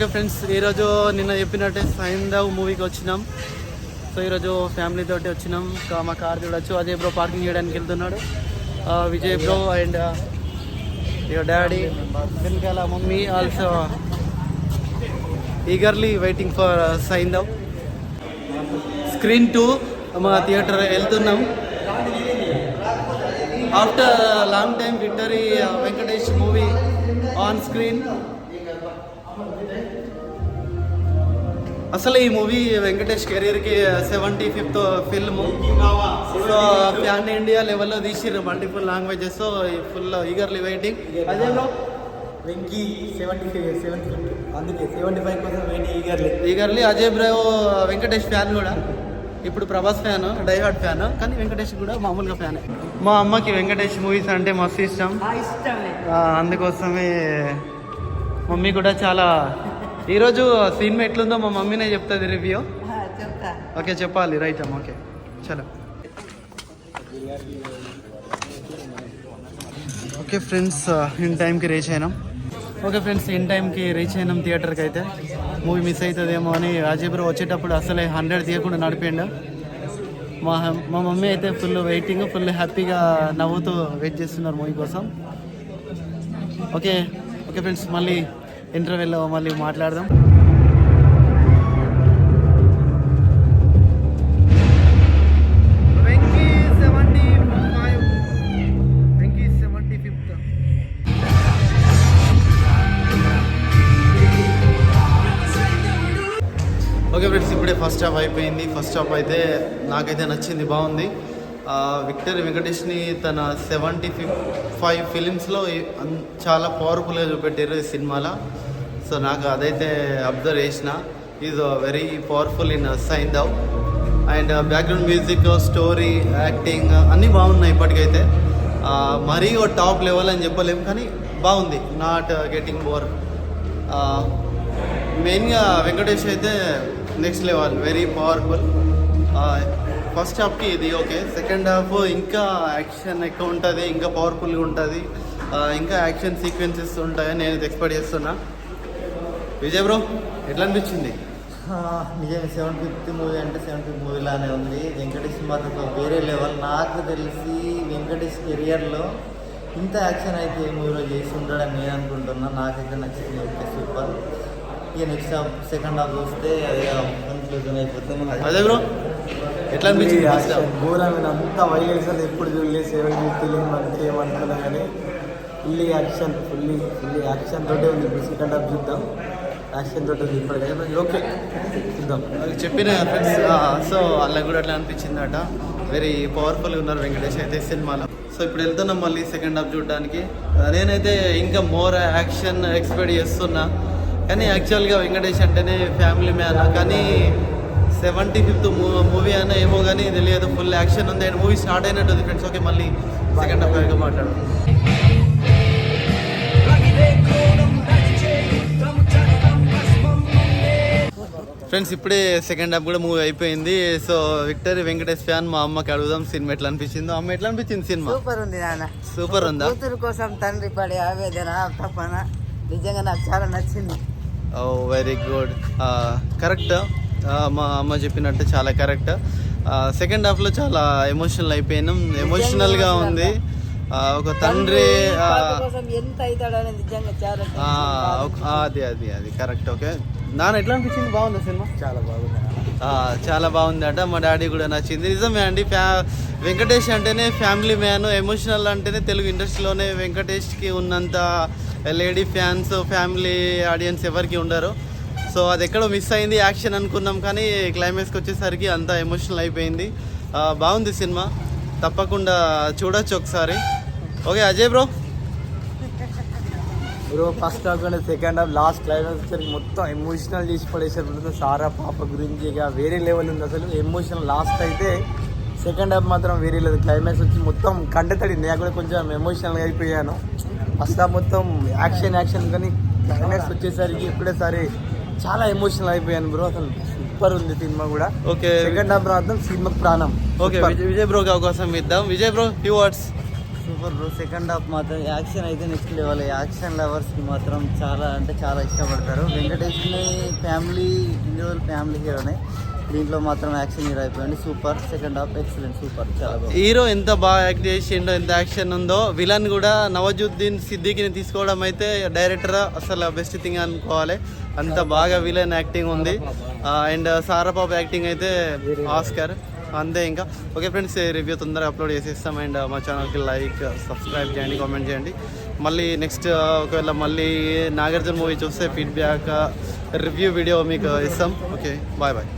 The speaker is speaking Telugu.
ఓకే ఫ్రెండ్స్ ఈరోజు నిన్న చెప్పినట్టే సైందవ్ మూవీకి వచ్చినాం. సో ఈరోజు ఫ్యామిలీ తోటి వచ్చినాం. మా కార్ చూడొచ్చు. అజయ్ బ్రో పార్కింగ్ చేయడానికి వెళ్తున్నాడు. Vijay bro and your daddy వెనకాల mummy also eagerly waiting for Saindhav. Screen two మా థియేటర్ వెళ్తున్నాం. After long time victory Venkatesh movie on screen అసలు ఈ movie Venkatesh కెరీర్కి seventy fifth film. So pan India లెవెల్లో తీసిర్రు multiple languages. So full eagerly waiting. అదే వెంకీ సెవెంటీ ఫైవ్ సెవెంటీ అందుకే seventy five percent wait eagerly. Eagerly Ajay bro Venkatesh fan కూడా. ఇప్పుడు ప్రభాస్ ఫ్యాన్ డైహార్డ్ ఫ్యాన్ కానీ వెంకటేష్ కూడా మామూలుగా ఫ్యాన్. మా అమ్మకి వెంకటేష్ మూవీస్ అంటే మస్తు ఇష్టం. ఆ, అందుకోసమే మమ్మీ కూడా చాలా ఈరోజు సినిమా ఎట్లుందో మా మమ్మీనే చెప్తుంది రివ్యూ చెప్తా. ఓకే చెప్పాలి. రైట్ అమ్మ. ఓకే. చలో. ఓకే ఫ్రెండ్స్ ఇన్ టైంకి రీచ్ అయినాం. ఓకే ఫ్రెండ్స్ ఇన్ టైంకి రీచ్ అయినాం థియేటర్కి అయితే. మూవీ మిస్ అవుతుందేమో అని రాజీబ్రో వచ్చేటప్పుడు అసలే హండ్రెడ్ తీయకుండా నడిపిండు. మా మా మమ్మీ అయితే ఫుల్ వెయిటింగ్ ఫుల్ హ్యాపీగా నవ్వుతూ వెయిట్ చేస్తున్నారు మూవీ కోసం. ఓకే ఓకే ఫ్రెండ్స్ మళ్ళీ ఇంటర్వ్యూలో మళ్ళీ మాట్లాడదాం. Venky seventy five. Venky seventy fifth. Okay friends ఇప్పుడే ఫస్ట్ హాఫ్ అయిపోయింది. ఫస్ట్ హాఫ్ అయితే నాకైతే నచ్చింది బాగుంది. ఆ, విక్టర్ వెంకటేష్ని తన సెవెంటీ ఫిఫ్ ఫైవ్ ఫిలిమ్స్లో చాలా పవర్ఫుల్గా చూపెట్టారు ఈ సినిమాలో. సో నాకు అదైతే అబ్జర్వ్ చేసిన. Is very powerful in Saindhav and background music story acting అన్నీ బాగున్నాయి ఇప్పటికైతే. Uh, మరీ ఓ టాప్ లెవెల్ అని చెప్పలేము కానీ బాగుంది. నాట్ గెటింగ్ బోర్ మెయిన్గా వెంకటేష్ అయితే next level very powerful first హాఫ్కి ఇది ఓకే. సెకండ్ హాఫ్ ఇంకా యాక్షన్ ఎక్కువ ఉంటుంది ఇంకా పవర్ఫుల్గా ఉంటుంది. ఇంకా యాక్షన్ సీక్వెన్సెస్ ఉంటాయని నేను ఎక్స్పెక్ట్ చేస్తున్నా. విజయ్ బ్రో ఎట్లా అనిపించింది? నిజమే సెవెన్ ఫిఫ్త్ మూవీ అంటే సెవెన్ ఫిఫ్త్ మూవీ లానే ఉంది. వెంకటేష్ మాత్రం వేరే లెవెల్. నాకు తెలిసి వెంకటేష్ కెరియర్లో ఇంత యాక్షన్ అయితే ఏ మూవీలో చేసి ఉంటాడని నేను అనుకుంటున్నా. నాకైతే నచ్చింది ఓకే సూపర్. ఇక నెక్స్ట్ హాఫ్ సెకండ్ హాఫ్ చూస్తే అది కన్క్లూజన్ అయిపోతుంది. అదే బ్రో. ఎట్లా అనిపించింది ఘోరమైన అంత అని ఎప్పుడు చూడలేదు. సెవెన్ ఫిఫ్త్ మనకి ఏమంటున్నా కానీ fully action fully fully action తోటే ఉంది. ఇప్పుడు సెకండ్ హాఫ్ చూద్దాం. యాక్షన్ తోటే ఉంది ఇప్పటికైతే ఓకే చూద్దాం. చెప్పిన ఫ్రెండ్స్ సో వాళ్ళకి కూడా అట్లా అనిపించిందట. వెరీ పవర్ఫుల్గా ఉన్నారు వెంకటేష్ అయితే సినిమాలో. సో ఇప్పుడు వెళ్తున్నాం మళ్ళీ సెకండ్ హాఫ్ చూడడానికి. నేనైతే ఇంకా మోర్ యాక్షన్ ఎక్స్పెక్ట్ చేస్తున్నా. కానీ యాక్చువల్గా వెంకటేష్ అంటేనే ఫ్యామిలీ మ్యాన్ కానీ సెవెంటీ ఫిఫ్త్ మూవీ అన్న ఏమో కానీ తెలియదు. ఫుల్ యాక్షన్ ఉంది. అండ్ మూవీ స్టార్ట్ అయినట్టు ఉంది ఫ్రెండ్స్. ఓకే మళ్ళీ సెకండ్ హాఫ్ మాట్లాడు ఫ్రెండ్స్ ఇప్పుడే సెకండ్ హాఫ్ కూడా మూవీ అయిపోయింది. సో విక్టరీ వెంకటేష్ ఫ్యాన్ మా అమ్మకి అడుగుదాం సినిమా ఎట్లా అనిపించిందో. అమ్మ ఎట్లా అనిపించింది సినిమా? సూపర్ ఉంది నాన్న. సూపర్ ఉందా? కూతురు కోసం తండ్రి పడే ఆవేదన తపన నిజంగా నాకు చాలా నచ్చింది. Oh very good. కరెక్ట్? మా అమ్మ చెప్పినట్టు చాలా కరెక్ట్ సెకండ్ హాఫ్లో చాలా ఎమోషనల్ అయిపోయినాం. ఎమోషనల్గా ఉంది. ఆ, ఒక తండ్రి అది అది అది కరెక్ట్ ఓకే. నాన్న ఎట్లా అనిపించింది? బాగుందా సినిమా? చాలా బాగుంది. ఆ, చాలా బాగుంది అట మా డాడీ కూడా నచ్చింది. నిజమే అండి ఫ్యా వెంకటేష్ అంటేనే ఫ్యామిలీ మ్యాన్ ఎమోషనల్ అంటేనే తెలుగు ఇండస్ట్రీలోనే వెంకటేష్కి ఉన్నంత లేడీ ఫ్యాన్స్ ఫ్యామిలీ ఆడియన్స్ ఎవరికి ఉండరు. సో అది ఎక్కడో మిస్ అయింది యాక్షన్ అనుకున్నాం కానీ క్లైమాక్స్కి వచ్చేసరికి అంతా ఎమోషనల్ అయిపోయింది. బాగుంది సినిమా. తప్పకుండా చూడొచ్చు ఒకసారి. Okay Ajay bro. Bro first half and second half last climax వచ్చేసరికి మొత్తం ఎమోషనల్ చేసి పడేసారు సారా పాప గురించి ఇక వేరే లెవెల్ ఉంది అసలు. ఎమోషనల్ లాస్ట్ అయితే సెకండ్ హాఫ్ మాత్రం వేరే లేదు క్లైమాక్స్ వచ్చి మొత్తం కంటతడి నేను కూడా కొంచెం ఎమోషనల్గా అయిపోయాను. ఫస్ట్ హాఫ్ మొత్తం యాక్షన్ యాక్షన్ కానీ క్లైమాక్స్ వచ్చేసరికి ఇప్పుడేసారి చాలా ఎమోషనల్ అయిపోయాను బ్రో అసలు. సూపర్ ఉంది సినిమా కూడా. ఓకే. సెకండ్ హాఫ్ మాత్రం సినిమా ప్రాణం. ఓకే. విజయ్ విజయ్ బ్రోకి అవకాశం ఇద్దాం. Vijay bro few words super bro second half మాత్రం యాక్షన్ అయితే నెక్స్ట్ లెవెల్ యాక్షన్ లవర్స్కి మాత్రం చాలా అంటే చాలా ఇష్టపడతారు. వెంకటేష్ని ఫ్యామిలీ ఇన్ని రోజులు ఫ్యామిలీ హీరోనే. దీంట్లో మాత్రం యాక్షన్ హీరో అయిపోయింది super. Second half excellent. Super. చాలా హీరో ఎంత బాగా యాక్ట్ చేసిండో ఎంత యాక్షన్ ఉందో విలన్ కూడా నవజుద్దీన్ సిద్దికిని తీసుకోవడం అయితే డైరెక్టర్ అసలు బెస్ట్ థింగ్ అనుకోవాలి. అంత బాగా విలన్ యాక్టింగ్ ఉంది. అండ్ సారాబాబు యాక్టింగ్ అయితే ఆస్కర్. అంతే ఇంకా. ఓకే ఫ్రెండ్స్ రివ్యూ తొందరగా అప్లోడ్ చేసేస్తాం. అండ్ మా ఛానల్కి లైక్ సబ్స్క్రైబ్ చేయండి కామెంట్ చేయండి. మళ్ళీ నెక్స్ట్ ఒకవేళ మళ్ళీ నాగార్జున మూవీ చూస్తే ఫీడ్బ్యాక్ రివ్యూ వీడియో మీకు ఇస్తాం. Okay bye bye.